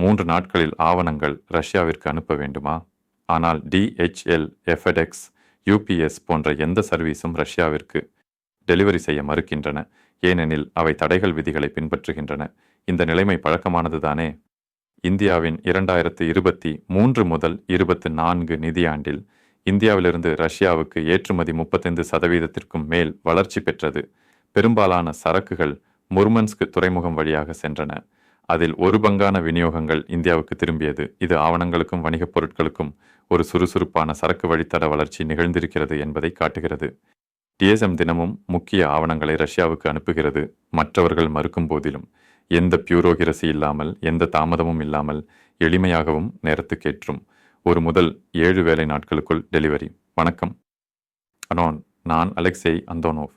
மூன்று நாட்களில் ஆவணங்கள் ரஷ்யாவிற்கு அனுப்ப வேண்டுமா? ஆனால் டிஹெச்எல் எஃபெடெக்ஸ் யூபிஎஸ் போன்ற எந்த சர்வீஸும் ரஷ்யாவிற்கு டெலிவரி செய்ய மறுக்கின்றன. ஏனெனில் அவை தடைகள் விதிகளை பின்பற்றுகின்றன. இந்த நிலைமை பழக்கமானதுதானே? இந்தியாவின் இரண்டாயிரத்து இருபத்தி மூன்று முதல் இருபத்து நான்கு நிதியாண்டில் இந்தியாவிலிருந்து ரஷ்யாவுக்கு ஏற்றுமதி முப்பத்தைந்து சதவீதத்திற்கும் மேல் வளர்ச்சி பெற்றது. பெரும்பாலான சரக்குகள் முர்மன்ஸ்க் துறைமுகம் வழியாக சென்றன. அதில் ஒரு பங்கான விநியோகங்கள் இந்தியாவுக்கு திரும்பியது. இது ஆவணங்களுக்கும் வணிகப் பொருட்களுக்கும் ஒரு சுறுசுறுப்பான சரக்கு வழித்தட வளர்ச்சி நிகழ்ந்திருக்கிறது என்பதை காட்டுகிறது. டிஎஸ்எம் தினமும் முக்கிய ஆவணங்களை ரஷ்யாவுக்கு அனுப்புகிறது. மற்றவர்கள் மறுக்கும் போதிலும் எந்த பியூரோகிரசி இல்லாமல் எந்த தாமதமும் இல்லாமல் எளிமையாகவும் நேரத்துக்கேற்றும் ஒரு முதல் ஏழு வேலை நாட்களுக்குள் டெலிவரி. வணக்கம். அனோன். நான் அலெக்சேய் அந்தோனோவ்.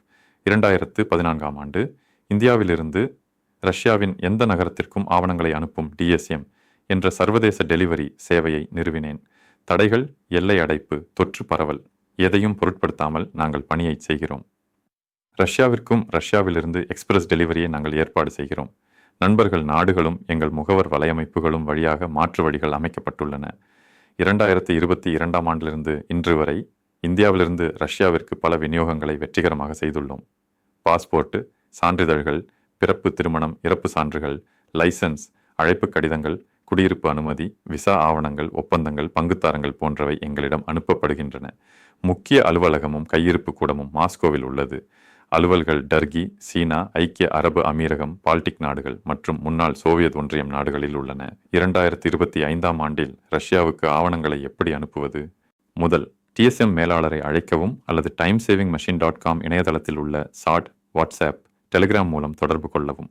இரண்டாயிரத்து பதினான்காம் ஆண்டு இந்தியாவிலிருந்து ரஷ்யாவின் எந்த நகரத்திற்கும் ஆவணங்களை அனுப்பும் டிஎஸ்எம் என்ற சர்வதேச டெலிவரி சேவையை நிறுவினேன். தடைகள் எல்லை அடைப்பு தொற்று பரவல் எதையும் பொருட்படுத்தாமல் நாங்கள் பணியை செய்கிறோம். ரஷ்யாவிற்கும் ரஷ்யாவிலிருந்து எக்ஸ்பிரஸ் டெலிவரியை நாங்கள் ஏற்பாடு செய்கிறோம். நண்பர்கள் நாடுகளும் எங்கள் முகவர் வலையமைப்புகளும் வழியாக மாற்று வழிகள் அமைக்கப்பட்டுள்ளன. இரண்டாயிரத்தி இருபத்தி இரண்டாம் ஆண்டிலிருந்து இன்று வரை இந்தியாவிலிருந்து ரஷ்யாவிற்கு பல விநியோகங்களை வெற்றிகரமாக செய்துள்ளோம். பாஸ்போர்ட்டு சான்றிதழ்கள் பிறப்பு திருமணம் இறப்பு சான்றுகள் லைசன்ஸ் அழைப்பு கடிதங்கள் குடியிருப்பு அனுமதி விசா ஆவணங்கள் ஒப்பந்தங்கள் பங்குத்தாரங்கள் போன்றவை எங்களிடம் அனுப்பப்படுகின்றன. முக்கிய அலுவலகமும் கையிருப்பு கூடமும் மாஸ்கோவில் உள்ளது. அலுவல்கள் டர்கி சீனா ஐக்கிய அரபு அமீரகம் பால்டிக் நாடுகள் மற்றும் முன்னாள் சோவியத் ஒன்றியம் நாடுகளில் உள்ளன. இரண்டாயிரத்தி இருபத்தி ஐந்தாம் ஆண்டில் ரஷ்யாவுக்கு ஆவணங்களை எப்படி அனுப்புவது? முதல் டிஎஸ்எம் மேலாளரை அழைக்கவும் அல்லது time saving machine dot com இணையதளத்தில் உள்ள சாட் வாட்ஸ்அப் டெலிகிராம் மூலம் தொடர்பு கொள்ளவும்.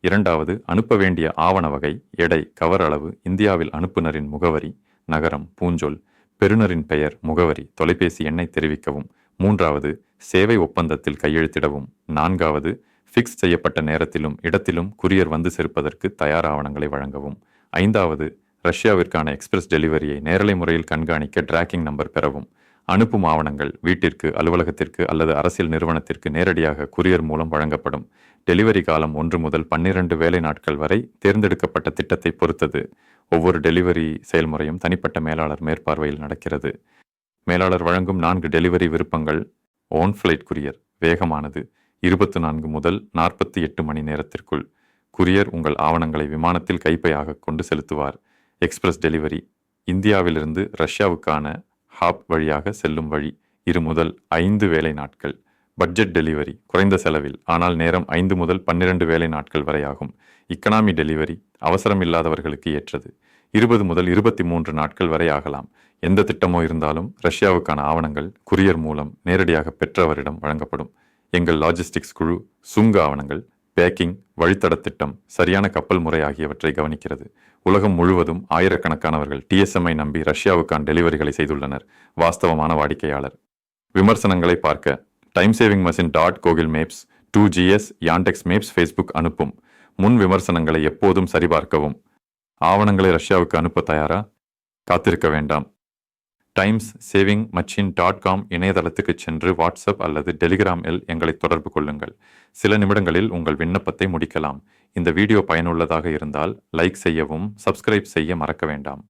இரண்டாவது அனுப்ப வேண்டிய ஆவண வகை எடை கவர் அளவு இந்தியாவில் அனுப்புனரின் முகவரி நகரம் பூஞ்சொல் பெறுநரின் பெயர் முகவரி தொலைபேசி எண்ணை தெரிவிக்கவும். மூன்றாவது சேவை ஒப்பந்தத்தில் கையெழுத்திடவும். நான்காவது ஃபிக்ஸ் செய்யப்பட்ட நேரத்திலும் இடத்திலும் குரியர் வந்து சேர்ப்பதற்கு தயார் ஆவணங்களை வழங்கவும். ஐந்தாவது ரஷ்யாவிற்கான எக்ஸ்பிரஸ் டெலிவரியை நேரலை முறையில் கண்காணிக்க டிராக்கிங் நம்பர் பெறவும். அனுப்பும் ஆவணங்கள் வீட்டிற்கு அலுவலகத்திற்கு அல்லது அரசியல் நிறுவனத்திற்கு நேரடியாக குரியர் மூலம் வழங்கப்படும். டெலிவரி காலம் ஒன்று முதல் பன்னிரண்டு வேலை நாட்கள் வரை தேர்ந்தெடுக்கப்பட்ட திட்டத்தை பொறுத்தது. ஒவ்வொரு டெலிவரி செயல்முறையும் தனிப்பட்ட மேலாளர் மேற்பார்வையில் நடக்கிறது. மேலாளர் வழங்கும் நான்கு டெலிவரி விருப்பங்கள் ஓன் ஃபிளைட் குரியர் வேகமானது இருபத்தி நான்கு முதல் நாற்பத்தி எட்டு மணி நேரத்திற்குள். குரியர் உங்கள் ஆவணங்களை விமானத்தில் கைப்பையாக கொண்டு செலுத்துவார். எக்ஸ்பிரஸ் டெலிவரி இந்தியாவிலிருந்து ரஷ்யாவுக்கான ஹாப் வழியாக செல்லும் வழி இரு முதல் ஐந்து வேலை நாட்கள். பட்ஜெட் டெலிவரி குறைந்த செலவில் ஆனால் நேரம் ஐந்து முதல் பன்னிரண்டு வேலை நாட்கள் வரை ஆகும். இக்கனாமி டெலிவரி அவசரம் இல்லாதவர்களுக்கு ஏற்றது. இருபது முதல் இருபத்தி மூன்று நாட்கள் வரை ஆகலாம். எந்த திட்டமோ இருந்தாலும் ரஷ்யாவுக்கான ஆவணங்கள் குரியர் மூலம் நேரடியாக பெற்றவரிடம் வழங்கப்படும். எங்கள் லாஜிஸ்டிக்ஸ் குழு சுங்க ஆவணங்கள் பேக்கிங் வழித்தட திட்டம் சரியான கப்பல் முறை ஆகியவற்றை கவனிக்கிறது. உலகம் முழுவதும் ஆயிரக்கணக்கானவர்கள் டிஎஸ்எம்ஐ நம்பி ரஷ்யாவுக்கான டெலிவரிகளை செய்துள்ளனர். வாஸ்தவமான வாடிக்கையாளர். விமர்சனங்களை பார்க்க time saving machine dot Google Maps two GIS Yandex Maps Facebook அனுப்பும். முன் விமர்சனங்களை எப்போதும் சரிபார்க்கவும். ஆவணங்களை ரஷ்யாவுக்கு அனுப்ப தயாரா? காத்திருக்க வேண்டாம். Times saving machine dot com இணையதளத்துக்கு சென்று வாட்ஸ்அப் அல்லது டெலிகிராமில் எங்களை தொடர்பு கொள்ளுங்கள். சில நிமிடங்களில் உங்கள் விண்ணப்பத்தை முடிக்கலாம். இந்த வீடியோ பயனுள்ளதாக இருந்தால் லைக் செய்யவும் சப்ஸ்கிரைப் செய்ய மறக்க வேண்டாம்.